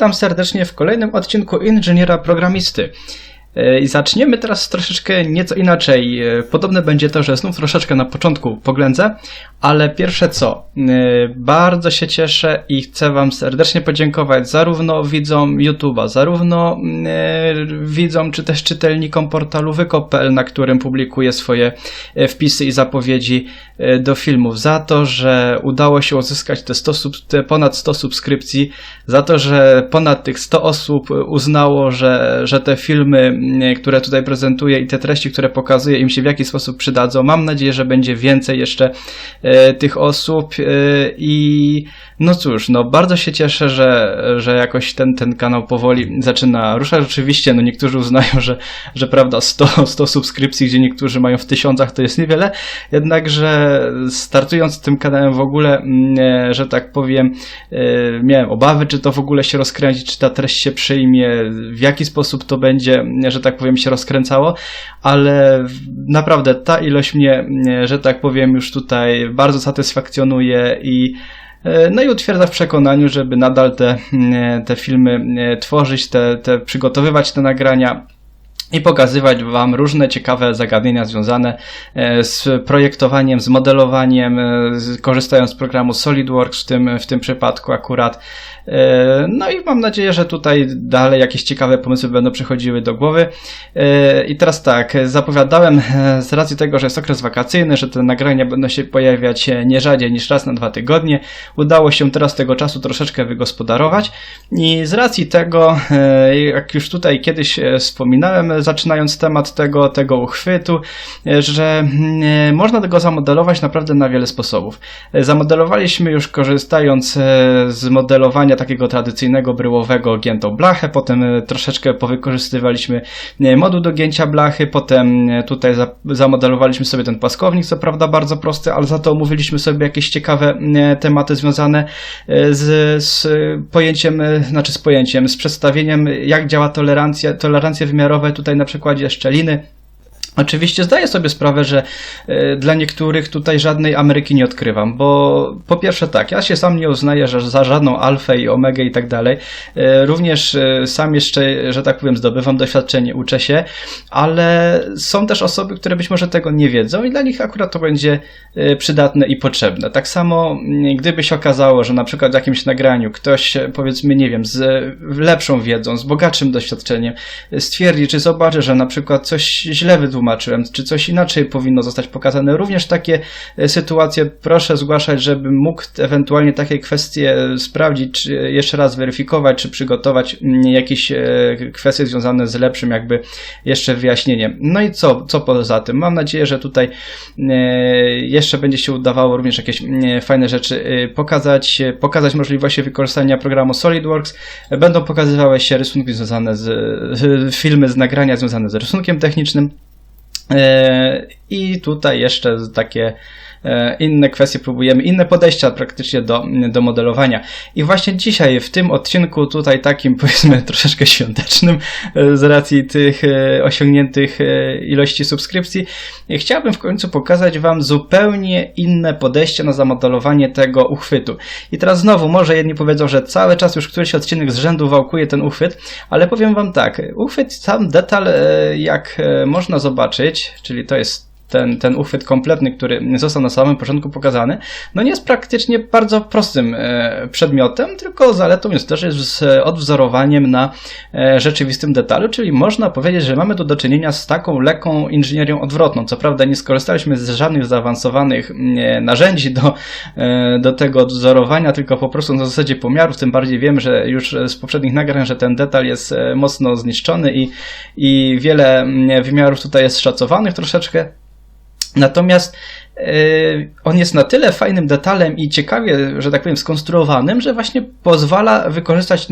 Witam serdecznie w kolejnym odcinku Inżyniera Programisty. E, I zaczniemy teraz troszeczkę nieco inaczej. E, Podobne będzie to, że znów troszeczkę na początku poględzę, ale pierwsze co, e, bardzo się cieszę i chcę Wam serdecznie podziękować zarówno widzom YouTube'a, zarówno e, widzom czy też czytelnikom portalu wykop.pl, na którym publikuję swoje wpisy i zapowiedzi do filmów, za to, że udało się uzyskać te, 100 sub, te ponad 100 subskrypcji, za to, że ponad tych 100 osób uznało, że, że te filmy, które tutaj prezentuję i te treści, które pokazuję, im się w jakiś sposób przydadzą. Mam nadzieję, że będzie więcej jeszcze e, tych osób e, i no cóż, no bardzo się cieszę, że, że jakoś ten, ten kanał powoli zaczyna ruszać. Oczywiście, no niektórzy uznają, że, że prawda, 100, 100 subskrypcji, gdzie niektórzy mają w tysiącach, to jest niewiele, jednakże startując tym kanałem w ogóle, mm, e, że tak powiem, e, miałem obawy, czy to w ogóle się rozkręci, czy ta treść się przyjmie, w jaki sposób to będzie, że tak powiem, się rozkręcało, ale naprawdę ta ilość mnie, mm, że tak powiem, już tutaj bardzo satysfakcjonuje i E, No i utwierdza w przekonaniu, żeby nadal te, mm, te filmy e, tworzyć, te, te przygotowywać te nagrania i pokazywać Wam różne ciekawe zagadnienia związane e, z projektowaniem, z modelowaniem, e, korzystając z programu SolidWorks w tym, w tym przypadku akurat. E, No i mam nadzieję, że tutaj dalej jakieś ciekawe pomysły będą przychodziły do głowy. E, I teraz tak, zapowiadałem e, z racji tego, że jest okres wakacyjny, że te nagrania będą się pojawiać nie rzadziej niż raz na dwa tygodnie. Udało się teraz tego czasu troszeczkę wygospodarować i z racji tego, jak już tutaj kiedyś wspominałem, zaczynając temat tego, tego uchwytu, że mm, można tego zamodelować naprawdę na wiele sposobów. Zamodelowaliśmy już korzystając z modelowania takiego tradycyjnego bryłowego giętą blachę, potem e, troszeczkę powykorzystywaliśmy e, moduł do gięcia blachy, potem e, tutaj za, zamodelowaliśmy sobie ten płaskownik, co prawda bardzo prosty, ale za to omówiliśmy sobie jakieś ciekawe tematy związane z, z pojęciem, znaczy z pojęciem, z przedstawieniem jak działa tolerancja, tolerancje wymiarowe tutaj na przykładzie szczeliny. Oczywiście zdaję sobie sprawę, że e, dla niektórych tutaj żadnej Ameryki nie odkrywam, bo po pierwsze tak, ja się sam nie uznaję, że za żadną alfę i omegę i tak dalej. E, Również e, sam jeszcze, że tak powiem, zdobywam doświadczenie, uczę się, ale są też osoby, które być może tego nie wiedzą i dla nich akurat to będzie przydatne i potrzebne. Tak samo, mm, gdyby się okazało, że na przykład w jakimś nagraniu ktoś, powiedzmy, nie wiem, z lepszą wiedzą, z bogatszym doświadczeniem, stwierdzi, czy zobaczy, że na przykład coś źle wytłumaczyłem, czy coś inaczej powinno zostać pokazane. Również takie e, sytuacje proszę zgłaszać, żebym mógł ewentualnie takie kwestie sprawdzić, czy jeszcze raz weryfikować, czy przygotować mm, jakieś e, kwestie związane z lepszym jakby jeszcze wyjaśnieniem. No i co, co poza tym? Mam nadzieję, że tutaj e, jeszcze będzie się udawało również jakieś mm, fajne rzeczy pokazać, pokazać możliwości wykorzystania programu SolidWorks. Będą pokazywały się rysunki związane z filmy z nagrania związane z rysunkiem technicznym. E, I tutaj jeszcze takie inne kwestie próbujemy, inne podejścia praktycznie do, do modelowania. I właśnie dzisiaj w tym odcinku tutaj takim powiedzmy troszeczkę świątecznym e, z racji tych e, osiągniętych e, ilości subskrypcji, e, chciałbym w końcu pokazać Wam zupełnie inne podejście na zamodelowanie tego uchwytu. I teraz znowu, może jedni powiedzą, że cały czas już któryś odcinek z rzędu wałkuje ten uchwyt, ale powiem Wam tak, uchwyt, sam detal, e, jak e, można zobaczyć, czyli to jest ten, ten uchwyt kompletny, który został na samym początku pokazany, no nie jest praktycznie bardzo prostym e, przedmiotem, tylko zaletą jest też z odwzorowaniem na e, rzeczywistym detalu, czyli można powiedzieć, że mamy tu do czynienia z taką lekką inżynierią odwrotną. Co prawda nie skorzystaliśmy z żadnych zaawansowanych e, narzędzi do, do tego odwzorowania, tylko po prostu na zasadzie pomiarów, tym bardziej wiem, że już z poprzednich nagrań, że ten detal jest mocno zniszczony i, i wiele mm, wymiarów tutaj jest szacowanych troszeczkę. Natomiast on jest na tyle fajnym detalem i ciekawie, że tak powiem, skonstruowanym, że właśnie pozwala wykorzystać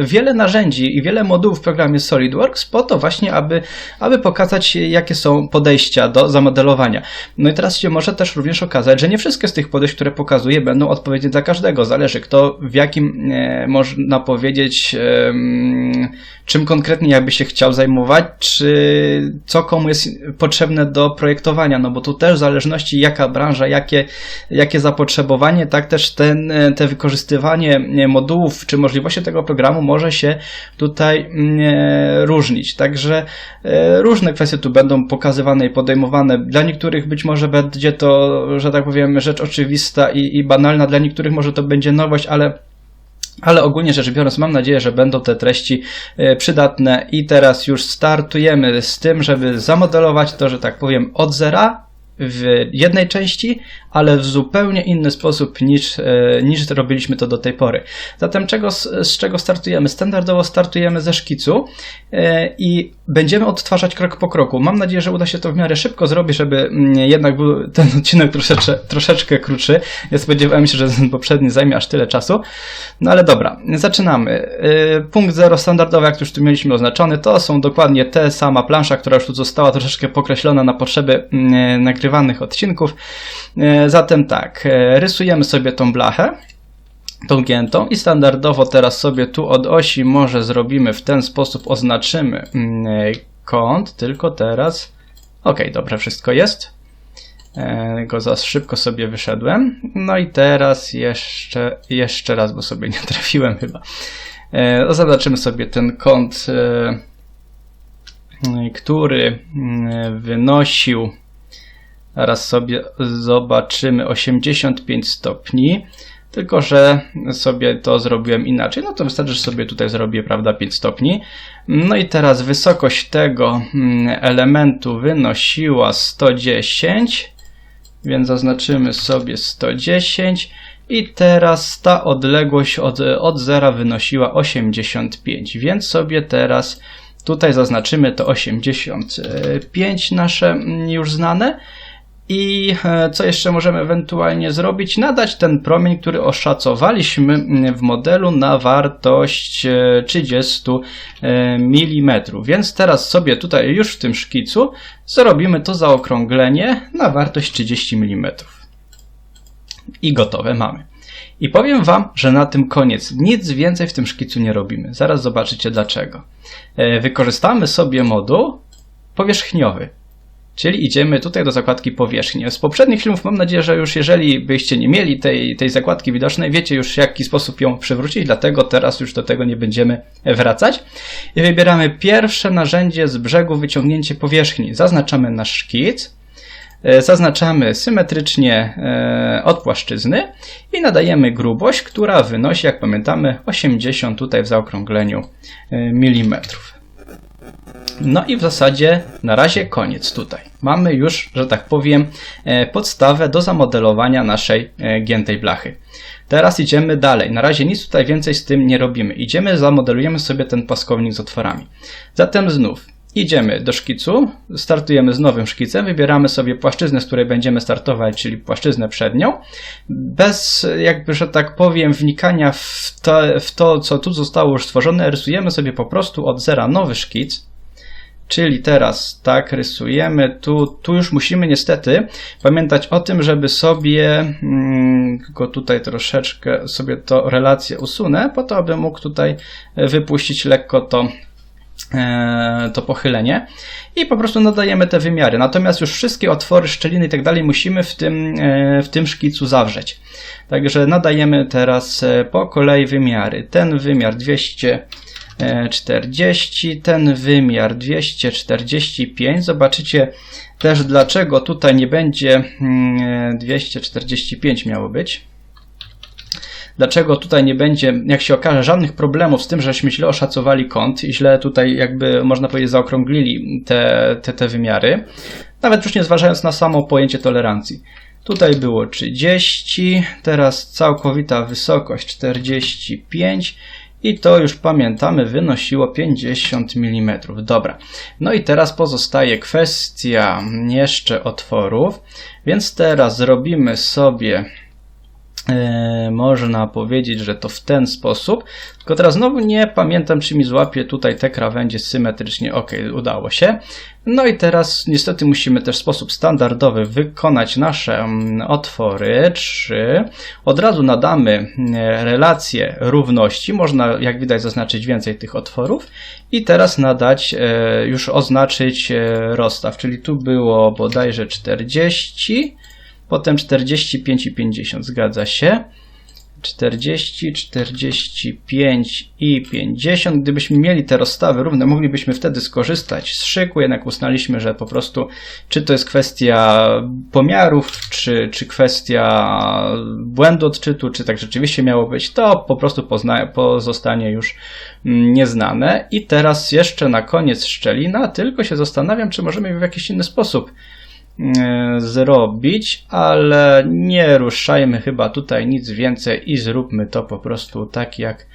wiele narzędzi i wiele modułów w programie SolidWorks po to właśnie, aby, aby pokazać, jakie są podejścia do zamodelowania. No i teraz się może też również okazać, że nie wszystkie z tych podejść, które pokazuję, będą odpowiednie dla każdego. Zależy, kto w jakim, e, można powiedzieć, em, czym konkretnie jakby się chciał zajmować, czy co komu jest potrzebne do projektowania, no bo tu też w zależności jaka branża, jakie, jakie zapotrzebowanie, tak też ten, e, te wykorzystywanie e, modułów czy możliwości tego programu może się tutaj mm, e, różnić. Także różne kwestie tu będą pokazywane i podejmowane. Dla niektórych być może będzie to, że tak powiem, rzecz oczywista i, i banalna, dla niektórych może to będzie nowość, ale ale ogólnie rzecz biorąc, mam nadzieję, że będą te treści przydatne i teraz już startujemy z tym, żeby zamodelować to, że tak powiem, od zera w jednej części, ale w zupełnie inny sposób niż, e, niż robiliśmy to do tej pory. Zatem czego, z czego startujemy? Standardowo startujemy ze szkicu e, i będziemy odtwarzać krok po kroku. Mam nadzieję, że uda się to w miarę szybko zrobić, żeby mm, jednak był ten odcinek troszeczkę, troszeczkę krótszy. Ja spodziewałem się, że ten poprzedni zajmie aż tyle czasu. No ale dobra, zaczynamy. E, punkt zero standardowy, jak już tu mieliśmy oznaczony, to są dokładnie te sama plansza, która już tu została troszeczkę pokreślona na potrzeby mm, nagrywanych odcinków. Zatem tak, e, rysujemy sobie tą blachę, tą giętą i standardowo teraz sobie tu od osi może zrobimy w ten sposób, oznaczymy mm, e, kąt, tylko teraz, ok, dobrze, wszystko jest. E, go za szybko sobie wyszedłem. No i teraz jeszcze, jeszcze raz, bo sobie nie trafiłem chyba. Oznaczymy sobie ten kąt, który mm, wynosił Teraz sobie zobaczymy 85 stopni. Tylko, że sobie to zrobiłem inaczej. No to wystarczy, że sobie tutaj zrobię, prawda, 5 stopni. No i teraz wysokość tego mm, elementu wynosiła 110, więc zaznaczymy sobie 110. I teraz ta odległość od, od zera wynosiła 85, więc sobie teraz tutaj zaznaczymy to 85 nasze mm, już znane. I e, co jeszcze możemy ewentualnie zrobić? Nadać ten promień, który oszacowaliśmy mm, w modelu na wartość 30 e, mm. Więc teraz sobie tutaj już w tym szkicu zrobimy to zaokrąglenie na wartość 30 mm. I gotowe mamy. I powiem Wam, że na tym koniec. Nic więcej w tym szkicu nie robimy. Zaraz zobaczycie dlaczego. E, wykorzystamy sobie moduł powierzchniowy. Czyli idziemy tutaj do zakładki powierzchni. Z poprzednich filmów mam nadzieję, że już jeżeli byście nie mieli tej, tej zakładki widocznej, wiecie już w jaki sposób ją przywrócić, dlatego teraz już do tego nie będziemy wracać. I wybieramy pierwsze narzędzie z brzegu wyciągnięcie powierzchni. Zaznaczamy nasz szkic, e, zaznaczamy symetrycznie e, od płaszczyzny i nadajemy grubość, która wynosi, jak pamiętamy, 80 tutaj w zaokrągleniu e, milimetrów. No i w zasadzie na razie koniec tutaj. Mamy już, że tak powiem, e, podstawę do zamodelowania naszej e, giętej blachy. Teraz idziemy dalej. Na razie nic tutaj więcej z tym nie robimy. Idziemy, zamodelujemy sobie ten płaskownik z otworami. Zatem znów idziemy do szkicu, startujemy z nowym szkicem, wybieramy sobie płaszczyznę, z której będziemy startować, czyli płaszczyznę przednią. Bez, jakby, że tak powiem, wnikania w to, w to co tu zostało już stworzone, rysujemy sobie po prostu od zera nowy szkic Czyli teraz tak rysujemy, tu, tu już musimy niestety pamiętać o tym, żeby sobie, mm, tylko tutaj troszeczkę sobie to relację usunę, po to, aby mógł tutaj wypuścić lekko to e, to pochylenie i po prostu nadajemy te wymiary. Natomiast już wszystkie otwory, szczeliny i tak dalej musimy w tym, e, w tym szkicu zawrzeć. Także nadajemy teraz e, po kolei wymiary. Ten wymiar 200 40, ten wymiar 245. Zobaczycie też dlaczego tutaj nie będzie 245 mm, miało być. Dlaczego tutaj nie będzie, jak się okaże, żadnych problemów z tym, żeśmy źle oszacowali kąt i źle tutaj jakby można powiedzieć zaokrąglili te, te, te wymiary. Nawet już nie zważając na samo pojęcie tolerancji. Tutaj było 30, teraz całkowita wysokość 45 i to już pamiętamy wynosiło 50 mm. Dobra, no i teraz pozostaje kwestia jeszcze otworów, więc teraz zrobimy sobie można powiedzieć, że to w ten sposób. Tylko teraz znowu nie pamiętam, czy mi złapie tutaj te krawędzie symetrycznie. Ok, udało się. No i teraz niestety musimy też w sposób standardowy wykonać nasze mm, otwory 3. Od razu nadamy e, relację równości. Można, jak widać, zaznaczyć więcej tych otworów. I teraz nadać, e, już oznaczyć rozstaw. Czyli tu było bodajże 40 potem 45 i 50, zgadza się. 40, 45 i 50. Gdybyśmy mieli te rozstawy równe, moglibyśmy wtedy skorzystać z szyku, jednak uznaliśmy, że po prostu czy to jest kwestia pomiarów, czy, czy kwestia błędu odczytu, czy tak rzeczywiście miało być, to po prostu pozna, pozostanie już mm, nieznane. I teraz jeszcze na koniec szczelina, tylko się zastanawiam, czy możemy w jakiś inny sposób zrobić, ale nie ruszajmy chyba tutaj nic więcej i zróbmy to po prostu tak, jak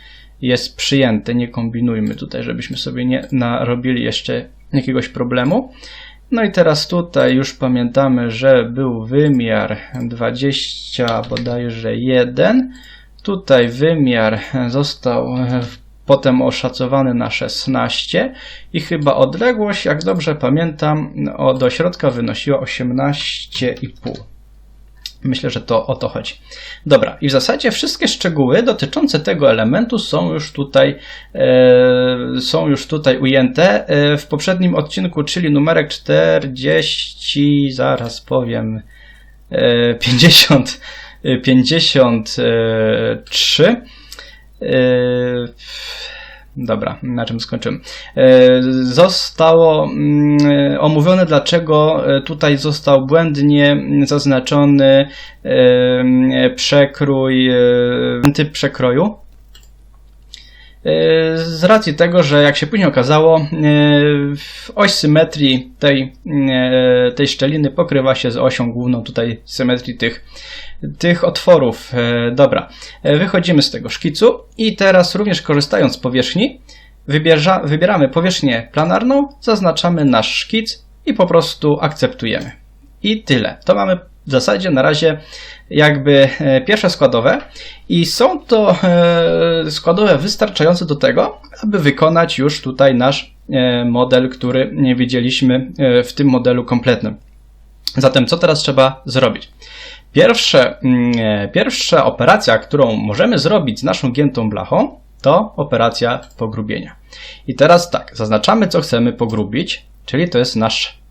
jest przyjęte. Nie kombinujmy tutaj, żebyśmy sobie nie narobili jeszcze jakiegoś problemu. No i teraz tutaj już pamiętamy, że był wymiar 20 bodajże 1. Tutaj wymiar został potem oszacowany na 16 i chyba odległość, jak dobrze pamiętam, do środka wynosiła 18,5. Myślę, że to o to chodzi. Dobra, i w zasadzie wszystkie szczegóły dotyczące tego elementu są już tutaj, e, są już tutaj ujęte e, w poprzednim odcinku, czyli numerek 40, zaraz powiem, e, 50, 53. Yy, dobra, na czym skończymy? Yy, zostało mm, omówione, dlaczego tutaj został błędnie zaznaczony yy, przekrój, typ przekroju. Z racji tego, że jak się później okazało, oś symetrii tej, tej szczeliny pokrywa się z osią główną tutaj symetrii tych tych otworów. E, dobra, e, wychodzimy z tego szkicu i teraz również korzystając z powierzchni, wybierza, wybieramy powierzchnię planarną, zaznaczamy nasz szkic i po prostu akceptujemy. I tyle. To mamy w zasadzie na razie jakby e, pierwsze składowe i są to składowe wystarczające do tego, aby wykonać już tutaj nasz model, który widzieliśmy w tym modelu kompletnym. Zatem co teraz trzeba zrobić? Pierwsze, mm, e, pierwsza operacja, którą możemy zrobić z naszą giętą blachą, to operacja pogrubienia. I teraz tak, zaznaczamy, co chcemy pogrubić, czyli to jest nasz, e,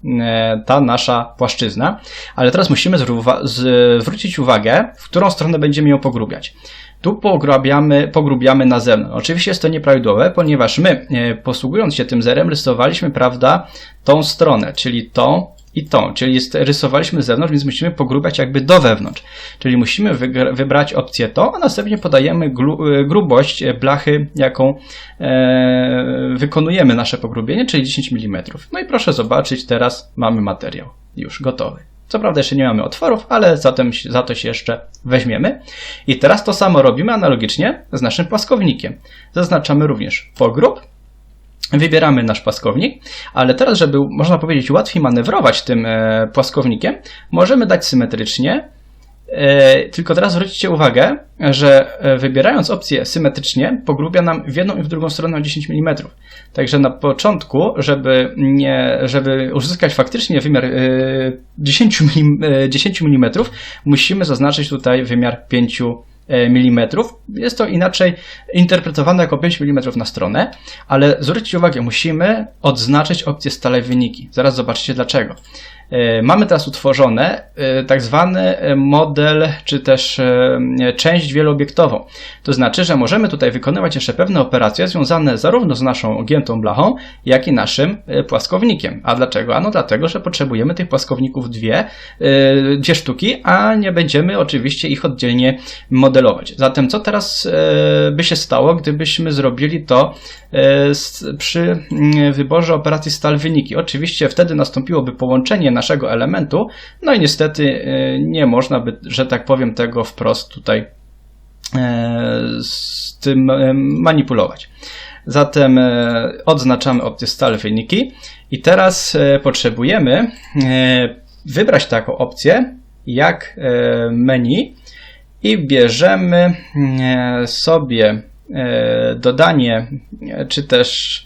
ta nasza płaszczyzna, ale teraz musimy zwrócić uwagę, w którą stronę będziemy ją pogrubiać. Tu pogrubiamy, pogrubiamy na zewnątrz. Oczywiście jest to nieprawidłowe, ponieważ my, e, posługując się tym zerem, rysowaliśmy, prawda, tą stronę, czyli tą i tą, czyli jest, rysowaliśmy z zewnątrz, więc musimy pogrubiać jakby do wewnątrz. Czyli musimy wybrać opcję to, a następnie podajemy e, grubość blachy, jaką e, wykonujemy nasze pogrubienie, czyli 10 mm. No i proszę zobaczyć, teraz mamy materiał już gotowy. Co prawda jeszcze nie mamy otworów, ale zatem, za to się jeszcze weźmiemy. I teraz to samo robimy analogicznie z naszym płaskownikiem. Zaznaczamy również pogrób, Wybieramy nasz płaskownik, ale teraz, żeby można powiedzieć łatwiej manewrować tym e, płaskownikiem, możemy dać symetrycznie. E, tylko teraz zwróćcie uwagę, że e, wybierając opcję symetrycznie, pogrubia nam w jedną i w drugą stronę o 10 mm. Także na początku, żeby, nie, żeby uzyskać faktycznie wymiar 10 mm, 10 mm, musimy zaznaczyć tutaj wymiar 5 mm mm. Jest to inaczej interpretowane jako 5 mm na stronę, ale zwróćcie uwagę, musimy odznaczyć opcję stale wyniki. Zaraz zobaczycie dlaczego. E, mamy teraz utworzone e, tak zwany model, czy też część wielooobiektową. To znaczy, że możemy tutaj wykonywać jeszcze pewne operacje związane zarówno z naszą ogiętą blachą, jak i naszym płaskownikiem. A dlaczego? Ano dlatego, że potrzebujemy tych płaskowników dwie, dwie sztuki, a nie będziemy oczywiście ich oddzielnie modelować. Zatem co teraz by się stało, gdybyśmy zrobili to przy wyborze operacji stal wyniki? Oczywiście wtedy nastąpiłoby połączenie naszego elementu. No i niestety y, nie można by, że tak powiem, tego wprost tutaj e, z tym e, manipulować. Zatem e, odznaczamy opcję stale wyniki i teraz potrzebujemy wybrać taką opcję jak menu i bierzemy sobie dodanie czy też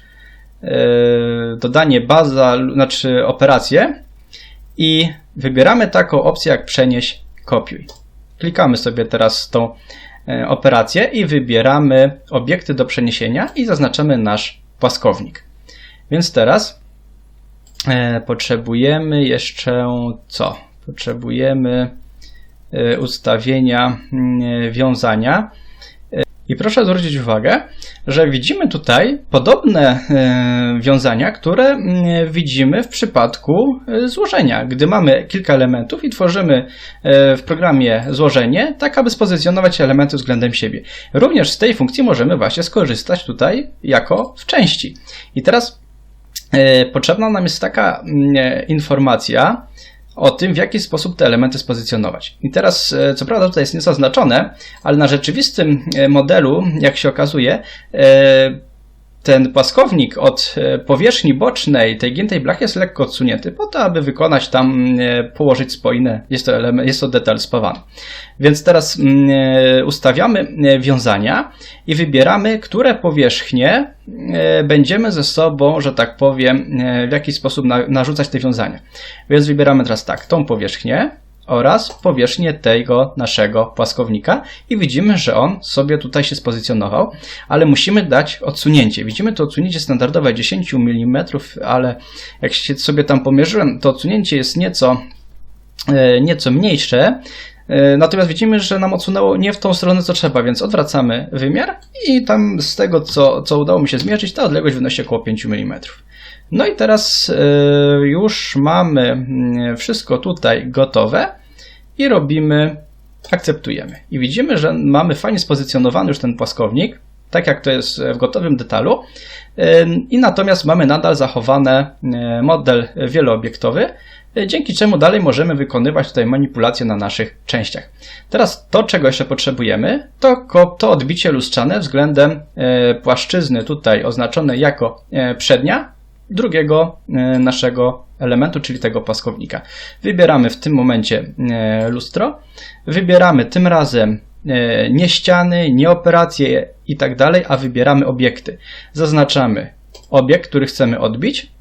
dodanie baza, znaczy operację i wybieramy taką opcję jak przenieś kopiuj. Klikamy sobie teraz tą e, operację i wybieramy obiekty do przeniesienia i zaznaczamy nasz płaskownik. Więc teraz e, potrzebujemy jeszcze co? Potrzebujemy e, ustawienia mm, wiązania. I proszę zwrócić uwagę, że widzimy tutaj podobne e, wiązania, które widzimy w przypadku e, złożenia. Gdy mamy kilka elementów i tworzymy e, w programie złożenie, tak aby spozycjonować elementy względem siebie. Również z tej funkcji możemy właśnie skorzystać tutaj jako w części. I teraz potrzebna nam jest taka informacja, o tym, w jaki sposób te elementy spozycjonować. I teraz, e, co prawda, tutaj jest niezaznaczone, ale na rzeczywistym e, modelu, jak się okazuje, e, ten płaskownik od e, powierzchni bocznej tej giętej blachy jest lekko odsunięty, po to, aby wykonać tam, e, położyć spoinę. Jest to, element, jest to detal spawany. Więc teraz mm, e, ustawiamy wiązania i wybieramy, które powierzchnie będziemy ze sobą, że tak powiem, w jaki sposób na, narzucać te wiązania. Więc wybieramy teraz tak, tą powierzchnię oraz powierzchnię tego naszego płaskownika i widzimy, że on sobie tutaj się spozycjonował, ale musimy dać odsunięcie. Widzimy to odsunięcie standardowe 10 mm, ale jak się sobie tam pomierzyłem, to odsunięcie jest nieco, e, nieco mniejsze. E, Natomiast widzimy, że nam odsunęło nie w tą stronę, co trzeba, więc odwracamy wymiar i tam z tego, co, co udało mi się zmierzyć, ta odległość wynosi około 5 mm. No i teraz e, już mamy mm, wszystko tutaj gotowe i robimy, akceptujemy. I widzimy, że mamy fajnie spozycjonowany już ten płaskownik, tak jak to jest w gotowym detalu. Ym, I natomiast mamy nadal zachowany model wieloobiektowy, y, dzięki czemu dalej możemy wykonywać tutaj manipulacje na naszych częściach. Teraz to, czego jeszcze potrzebujemy, to, to odbicie lustrzane względem płaszczyzny tutaj oznaczonej jako przednia, drugiego e, naszego elementu, czyli tego płaskownika. Wybieramy w tym momencie e, lustro, wybieramy tym razem e, nie ściany, nie operacje i tak dalej, a wybieramy obiekty. Zaznaczamy obiekt, który chcemy odbić.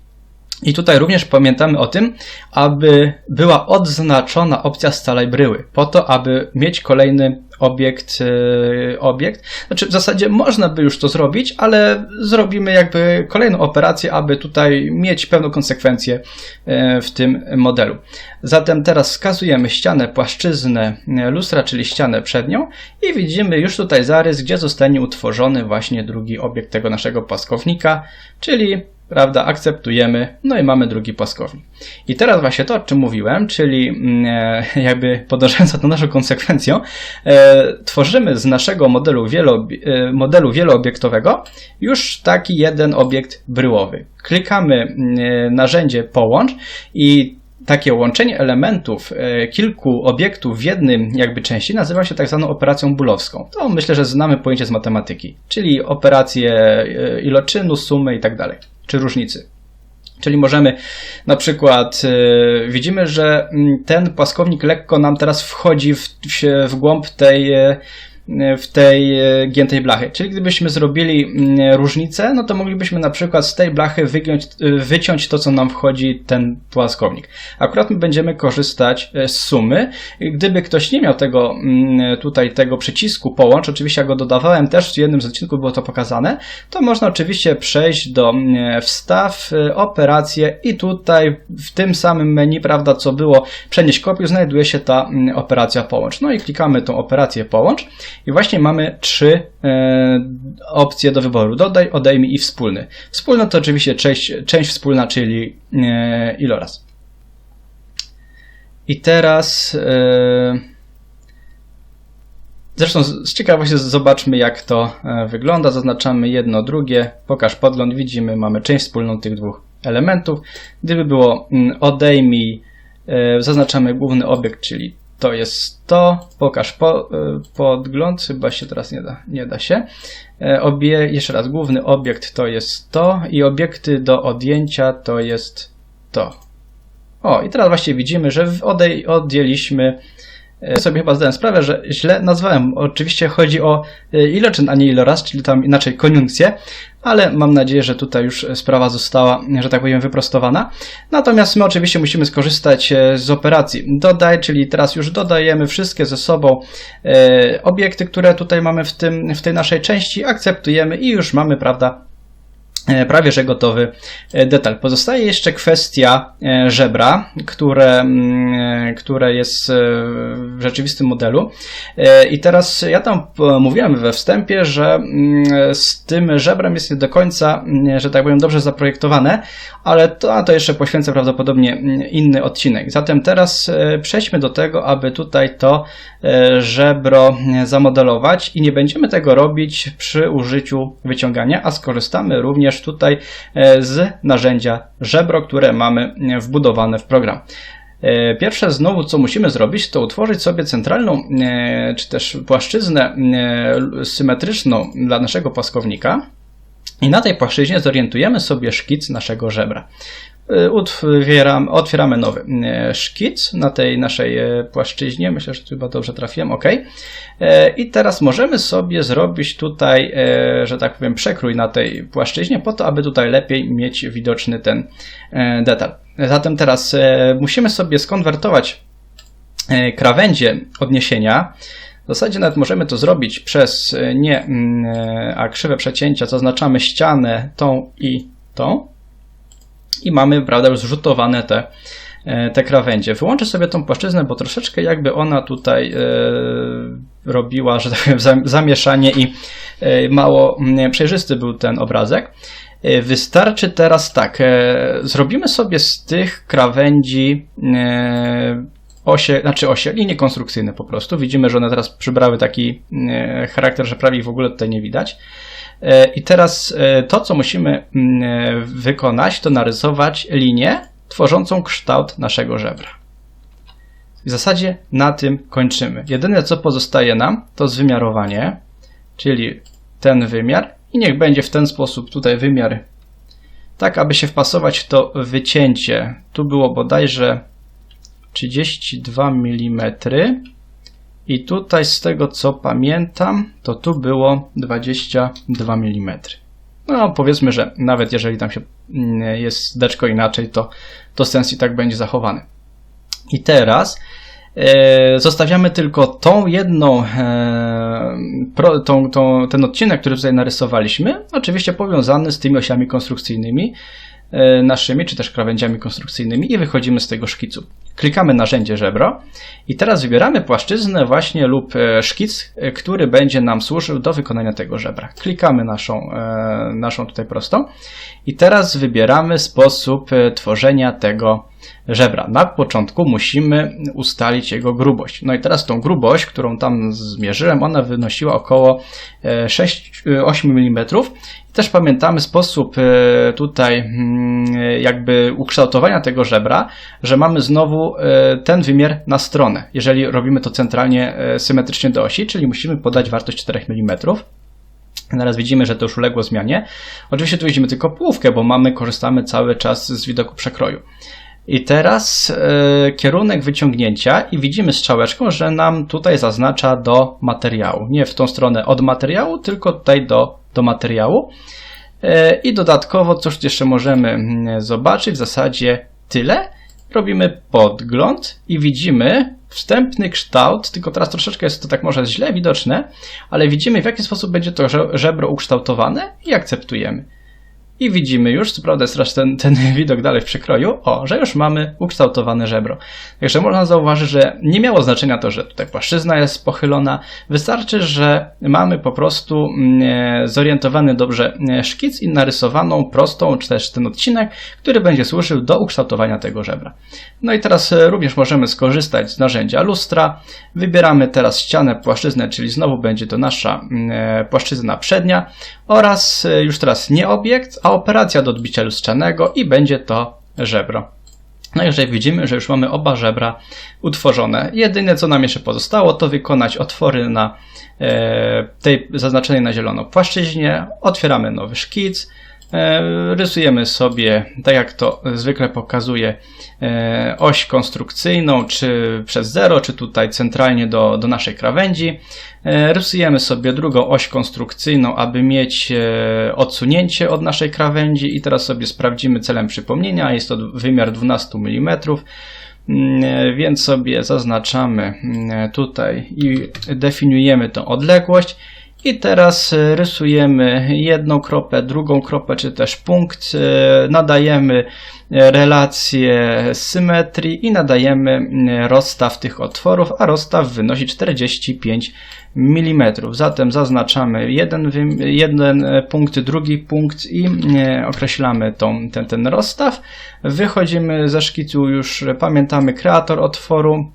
I tutaj również pamiętamy o tym, aby była odznaczona opcja scalaj bryły, po to, aby mieć kolejny obiekt, e, obiekt. Znaczy, w zasadzie można by już to zrobić, ale zrobimy jakby kolejną operację, aby tutaj mieć pełną konsekwencję e, w tym modelu. Zatem teraz wskazujemy ścianę, płaszczyznę e, lustra, czyli ścianę przednią i widzimy już tutaj zarys, gdzie zostanie utworzony właśnie drugi obiekt tego naszego płaskownika, czyli prawda, akceptujemy, no i mamy drugi płaskownik. I teraz właśnie to, o czym mówiłem, czyli mm, e, jakby podążając za tą naszą konsekwencją, e, tworzymy z naszego modelu, wieloob- e, modelu wieloobiektowego już taki jeden obiekt bryłowy. Klikamy mm, narzędzie połącz i takie łączenie elementów kilku obiektów w jednym jakby części nazywa się tak zwaną operacją bólowską. To myślę, że znamy pojęcie z matematyki, czyli operacje iloczynu, sumy i tak dalej, czy różnicy. Czyli możemy na przykład, e, widzimy, że mm, ten płaskownik lekko nam teraz wchodzi w, w, w głąb tej, e, w tej e, giętej blachy. Czyli gdybyśmy zrobili mm, różnicę, no to moglibyśmy na przykład z tej blachy wygiąć, e, wyciąć to, co nam wchodzi ten płaskownik. Akurat my będziemy korzystać e, z sumy. Gdyby ktoś nie miał tego mm, tutaj tego przycisku połącz, oczywiście ja go dodawałem też w jednym z odcinków było to pokazane, to można oczywiście przejść do mm, wstaw, e, operacje i tutaj w tym samym menu, prawda, co było przenieść kopiuj, znajduje się ta operacja połącz. No i klikamy tą operację połącz i właśnie mamy trzy e, opcje do wyboru. Dodaj, odejmij i wspólny. Wspólny to oczywiście część, część wspólna, czyli e, iloraz. I teraz e, zresztą z ciekawości zobaczmy jak to e, wygląda. Zaznaczamy jedno, drugie. Pokaż podgląd. Widzimy, mamy część wspólną tych dwóch elementów. Gdyby było mm, odejmij, e, zaznaczamy główny obiekt, czyli to jest to. Pokaż po, e, podgląd. Chyba się teraz nie da, nie da się. E, Obie, jeszcze raz, główny obiekt to jest to i obiekty do odjęcia to jest to. O, i teraz właśnie widzimy, że odej, odjęliśmy E, sobie chyba zdałem sprawę, że źle nazwałem. Oczywiście chodzi o e, iloczyn, a nie iloraz, czyli tam inaczej koniunkcję, ale mam nadzieję, że tutaj już sprawa została, że tak powiem, wyprostowana. Natomiast my oczywiście musimy skorzystać e, z operacji dodaj, czyli teraz już dodajemy wszystkie ze sobą e, obiekty, które tutaj mamy w, tym, w tej naszej części, akceptujemy i już mamy, prawda, prawie że gotowy e, detal. Pozostaje jeszcze kwestia e, żebra, które, mm, które jest w rzeczywistym modelu. I teraz ja tam mówiłem we wstępie, że mm, z tym żebrem jest nie do końca, mm, że tak powiem, dobrze zaprojektowane, ale to, to jeszcze poświęcę prawdopodobnie inny odcinek. Zatem teraz przejdźmy do tego, aby tutaj to żebro zamodelować i nie będziemy tego robić przy użyciu wyciągania, a skorzystamy również też tutaj e, z narzędzia żebro, które mamy e, wbudowane w program. E, pierwsze znowu, co musimy zrobić, to utworzyć sobie centralną, czy też płaszczyznę symetryczną dla naszego płaskownika. I na tej płaszczyźnie zorientujemy sobie szkic naszego żebra. Otwieram, otwieramy nowy e, szkic na tej naszej e, płaszczyźnie. Myślę, że tu chyba dobrze trafiłem. OK. E, I teraz możemy sobie zrobić tutaj, że tak powiem, przekrój na tej płaszczyźnie, po to, aby tutaj lepiej mieć widoczny ten detal. Zatem teraz musimy sobie skonwertować krawędzie odniesienia. W zasadzie nawet możemy to zrobić przez nie mm, a krzywe przecięcia, zaznaczamy ścianę tą i tą i mamy, prawda, już zrzutowane te, e, te krawędzie. Wyłączę sobie tą płaszczyznę, bo troszeczkę jakby ona tutaj e, robiła, że tak powiem, zamieszanie i e, mało mm, przejrzysty był ten obrazek. Wystarczy teraz tak, zrobimy sobie z tych krawędzi osie, znaczy osie, linie konstrukcyjne po prostu. Widzimy, że one teraz przybrały taki charakter, że prawie w ogóle tutaj nie widać. E, I teraz e, to, co musimy mm, e, wykonać, to narysować linię tworzącą kształt naszego żebra. W zasadzie na tym kończymy. Jedyne, co pozostaje nam, to zwymiarowanie, czyli ten wymiar i niech będzie w ten sposób tutaj wymiar, tak aby się wpasować w to wycięcie. Tu było bodajże 32 mm i tutaj z tego co pamiętam, to tu było 22 mm. No powiedzmy, że nawet jeżeli tam się mm, jest deczko inaczej, to, to sens i tak będzie zachowany. I teraz e, zostawiamy tylko tą jedną, e, pro, tą, tą, ten odcinek, który tutaj narysowaliśmy, oczywiście powiązany z tymi osiami konstrukcyjnymi naszymi, czy też krawędziami konstrukcyjnymi i wychodzimy z tego szkicu. Klikamy narzędzie żebro i teraz wybieramy płaszczyznę właśnie lub e, szkic, e, który będzie nam służył do wykonania tego żebra. Klikamy naszą, e, naszą tutaj prostą i teraz wybieramy sposób tworzenia tego żebra. Na początku musimy ustalić jego grubość. No i teraz tą grubość, którą tam zmierzyłem, ona wynosiła około 6-8 mm też pamiętamy sposób e, tutaj mm, jakby ukształtowania tego żebra, że mamy znowu e, ten wymiar na stronę, jeżeli robimy to centralnie e, symetrycznie do osi, czyli musimy podać wartość 4 mm. Teraz widzimy, że to już uległo zmianie. Oczywiście tu widzimy tylko połówkę, bo mamy, korzystamy cały czas z widoku przekroju. I teraz y, kierunek wyciągnięcia i widzimy strzałeczką, że nam tutaj zaznacza do materiału. Nie w tą stronę od materiału, tylko tutaj do, do materiału. Y, I dodatkowo, cóż jeszcze możemy mm, zobaczyć? W zasadzie tyle. Robimy podgląd i widzimy wstępny kształt, tylko teraz troszeczkę jest to tak może źle widoczne, ale widzimy w jaki sposób będzie to żebro ukształtowane i akceptujemy. I widzimy już, co prawda jest ten, ten widok dalej w przekroju, o, że już mamy ukształtowane żebro. Także można zauważyć, że nie miało znaczenia to, że tutaj płaszczyzna jest pochylona. Wystarczy, że mamy po prostu mm, zorientowany dobrze mm, szkic i narysowaną prostą, czy też ten odcinek, który będzie służył do ukształtowania tego żebra. No i teraz e, również możemy skorzystać z narzędzia lustra. Wybieramy teraz ścianę płaszczyznę, czyli znowu będzie to nasza mm, e, płaszczyzna przednia oraz e, już teraz nie obiekt, a operacja do odbicia lustrzanego i będzie to żebro. No i widzimy, że już mamy oba żebra utworzone, jedyne co nam jeszcze pozostało to wykonać otwory na e, tej zaznaczonej na zielono płaszczyźnie, otwieramy nowy szkic, rysujemy sobie, tak jak to zwykle pokazuje, e, oś konstrukcyjną, czy przez zero, czy tutaj centralnie do, do naszej krawędzi. E, rysujemy sobie drugą oś konstrukcyjną, aby mieć odsunięcie od naszej krawędzi i teraz sobie sprawdzimy celem przypomnienia. Jest to wymiar 12 mm. Mm, więc sobie zaznaczamy mm, tutaj i definiujemy tą odległość I teraz e, rysujemy jedną kropę, drugą kropę, czy też punkt, e, nadajemy e, relację symetrii i nadajemy rozstaw tych otworów, a rozstaw wynosi 45 mm. Zatem zaznaczamy jeden, jeden punkt, drugi punkt i określamy tą, ten, ten rozstaw. Wychodzimy ze szkicu, już pamiętamy kreator otworu.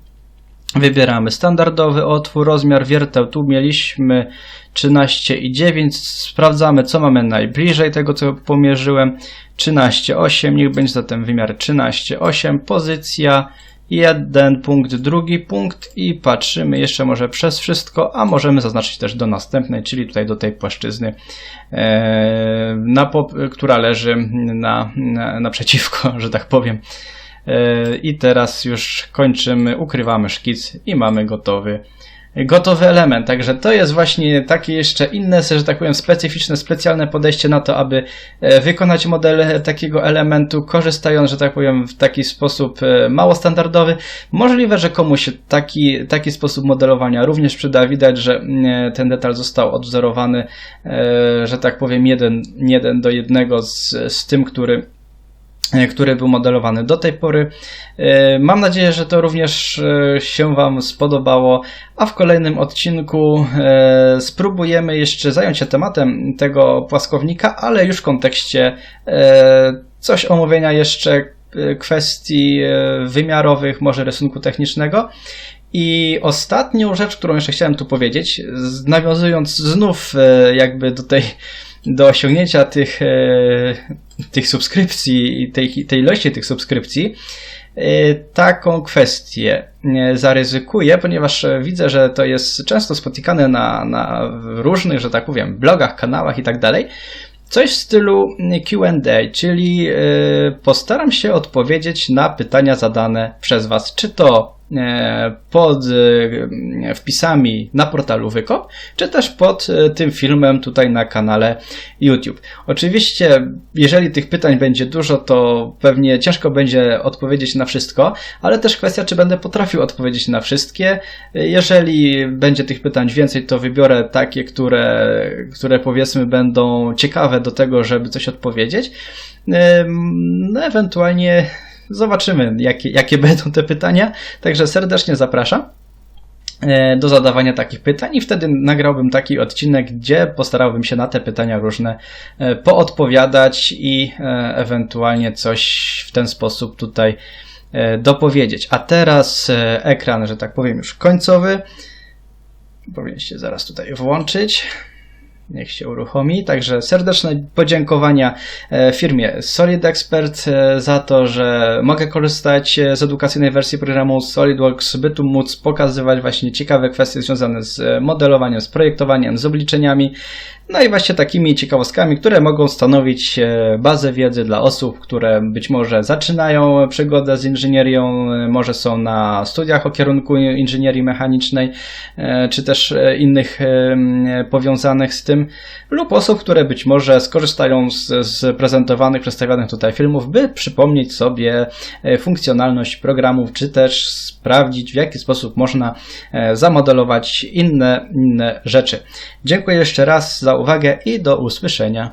Wybieramy standardowy otwór, rozmiar wierteł. Tu mieliśmy 13,9. Sprawdzamy, co mamy najbliżej tego, co pomierzyłem. 13,8. Niech będzie zatem wymiar 13,8. Pozycja. Jeden punkt, drugi punkt i patrzymy jeszcze może przez wszystko, a możemy zaznaczyć też do następnej, czyli tutaj do tej płaszczyzny, e, na, która leży na, na, naprzeciwko, że tak powiem. E, I teraz już kończymy, ukrywamy szkic i mamy gotowy, gotowy element. Także to jest właśnie takie jeszcze inne, że tak powiem, specyficzne, specjalne podejście na to, aby e, wykonać model takiego elementu, korzystając, że tak powiem, w taki sposób e, mało standardowy. Możliwe, że komuś taki, taki sposób modelowania również przyda. Widać, że mm, ten detal został odwzorowany, że tak powiem, jeden, jeden do jednego z, z tym, który który był modelowany do tej pory. E, Mam nadzieję, że to również e, się Wam spodobało, a w kolejnym odcinku e, spróbujemy jeszcze zająć się tematem tego płaskownika, ale już w kontekście e, coś omówienia jeszcze e, kwestii e, wymiarowych, może rysunku technicznego. I ostatnią rzecz, którą jeszcze chciałem tu powiedzieć, nawiązując znów e, jakby do tej do osiągnięcia tych, e, tych subskrypcji tej, tej ilości tych subskrypcji, e, taką kwestię e, zaryzykuję, ponieważ e, widzę, że to jest często spotykane na, na różnych, że tak powiem, blogach, kanałach i tak dalej. Coś w stylu QA, czyli postaram się odpowiedzieć na pytania zadane przez Was, czy to pod e, wpisami na portalu Wykop, czy też pod e, tym filmem tutaj na kanale YouTube. Oczywiście, jeżeli tych pytań będzie dużo, to pewnie ciężko będzie odpowiedzieć na wszystko, ale też kwestia, czy będę potrafił odpowiedzieć na wszystkie. Jeżeli będzie tych pytań więcej, to wybiorę takie, które, które powiedzmy będą ciekawe do tego, żeby coś odpowiedzieć. No, ewentualnie zobaczymy, jakie, jakie będą te pytania. Także serdecznie zapraszam e, do zadawania takich pytań i wtedy nagrałbym taki odcinek, gdzie postarałbym się na te pytania różne e, poodpowiadać i e, ewentualnie coś w ten sposób tutaj dopowiedzieć. A teraz ekran, że tak powiem, już końcowy. Powinien się zaraz tutaj włączyć. Niech się uruchomi. Także serdeczne podziękowania e, firmie Solid Expert e, za to, że mogę korzystać e, z edukacyjnej wersji programu SolidWorks, by tu móc pokazywać właśnie ciekawe kwestie związane z modelowaniem, z projektowaniem, z obliczeniami. No i właśnie takimi ciekawostkami, które mogą stanowić e, bazę wiedzy dla osób, które być może zaczynają przygodę z inżynierią, e, może są na studiach o kierunku inżynierii mechanicznej, e, czy też innych powiązanych z tym, lub osób, które być może skorzystają z, z prezentowanych, przedstawionych tutaj filmów, by przypomnieć sobie funkcjonalność programów, czy też sprawdzić, w jaki sposób można zamodelować inne, inne rzeczy. Dziękuję jeszcze raz uwagę i do usłyszenia.